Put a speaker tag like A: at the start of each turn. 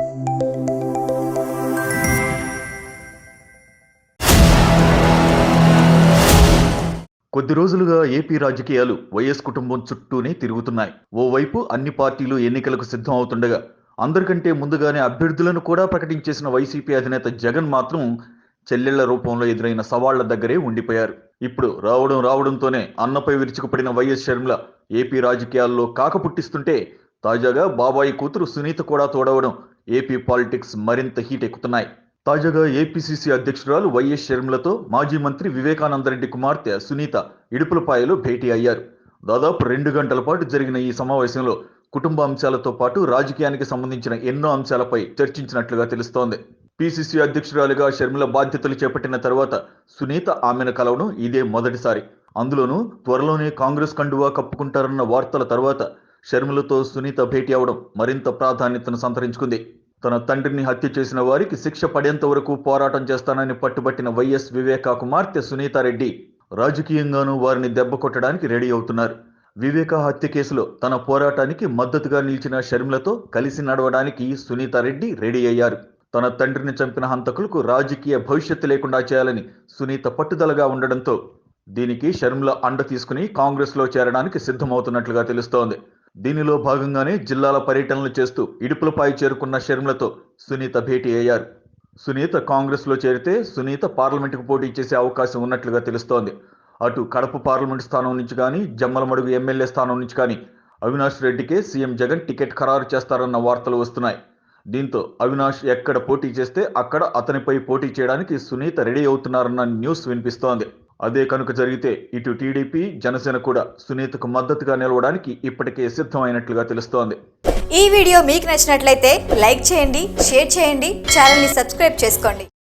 A: కొద్ది రోజులుగా ఏపీ రాజకీయాలు వైఎస్ కుటుంబం చుట్టూనే తిరుగుతున్నాయి. ఓవైపు అన్ని పార్టీలు ఎన్నికలకు సిద్ధం అవుతుండగా అందరికంటే ముందుగానే అభ్యర్థులను కూడా ప్రకటించేసిన వైసీపీ అధినేత జగన్ మాత్రం చెల్లెళ్ళ రూపంలో ఎదురైన సవాళ్ళ దగ్గరే ఉండిపోయారు. ఇప్పుడు రావడం రావడంతోనే అన్నపై విరుచుకుపడిన వైఎస్ షర్మిల ఏపీ రాజకీయాల్లో కాక పుట్టిస్తుంటే తాజాగా బాబాయి కూతురు సునీత కూడా తోడవడం ఏపీ పాలిటిక్స్ మరింత హీట్ ఎక్కుతున్నాయి. తాజాగా ఏపీసీసీ అధ్యక్షురాలు వైఎస్ షర్మిలతో మాజీ మంత్రి వివేకానందరెడ్డి కుమార్తె సునీత ఇడుపులపాయలో భేటీ అయ్యారు. దాదాపు రెండు గంటల పాటు జరిగిన ఈ సమావేశంలో కుటుంబ అంశాలతో పాటు రాజకీయానికి సంబంధించిన ఎన్నో అంశాలపై చర్చించినట్లుగా తెలుస్తోంది. పీసీసీ అధ్యక్షురాలుగా షర్మిల బాధ్యతలు చేపట్టిన తర్వాత సునీత ఆమెను కలవడం ఇదే మొదటిసారి. అందులోనూ త్వరలోనే కాంగ్రెస్ కండువా కప్పుకుంటారన్న వార్తల తర్వాత షర్మిలతో సునీత భేటీ అవడం మరింత ప్రాధాన్యతను సంతరించుకుంది. తన తండ్రిని హత్య చేసిన వారికి శిక్ష పడేంత వరకు పోరాటం చేస్తానని పట్టుబట్టిన వైఎస్ వివేకా కుమార్తె సునీతారెడ్డి రాజకీయంగానూ వారిని దెబ్బ కొట్టడానికి రెడీ అవుతున్నారు. వివేకా హత్య కేసులో తన పోరాటానికి మద్దతుగా నిలిచిన షర్మిలతో కలిసి నడవడానికి సునీతారెడ్డి రెడీ అయ్యారు. తన తండ్రిని చంపిన హంతకులకు రాజకీయ భవిష్యత్తు లేకుండా చేయాలని సునీత పట్టుదలగా ఉండడంతో దీనికి షర్మిల అండ తీసుకుని కాంగ్రెస్లో చేరడానికి సిద్ధమవుతున్నట్లుగా తెలుస్తోంది. దీనిలో భాగంగానే జిల్లాల పర్యటనలు చేస్తూ ఇడుపులపై చేరుకున్న షర్మిలతో సునీత భేటీ అయ్యారు. సునీత కాంగ్రెస్లో చేరితే సునీత పార్లమెంటుకు పోటీ చేసే అవకాశం ఉన్నట్లుగా తెలుస్తోంది. అటు కడప పార్లమెంటు స్థానం నుంచి కానీ జమ్మలమడుగు ఎమ్మెల్యే స్థానం నుంచి కానీ అవినాష్ రెడ్డికే సీఎం జగన్ టికెట్ ఖరారు చేస్తారన్న వార్తలు వస్తున్నాయి. దీంతో అవినాష్ ఎక్కడ పోటీ చేస్తే అక్కడ అతనిపై పోటీ చేయడానికి సునీత రెడీ అవుతున్నారన్న న్యూస్ వినిపిస్తోంది. అదే కనుక జరిగితే ఇటు టీడీపీ జనసేన కూడా సునీతకు మద్దతుగా నిలవడానికి ఇప్పటికే సిద్ధమైనట్లుగా తెలుస్తోంది.
B: ఈ వీడియో మీకు నచ్చినట్లయితే లైక్ చేయండి షేర్ చేయండి ఛానల్ని సబ్స్క్రైబ్ చేసుకోండి.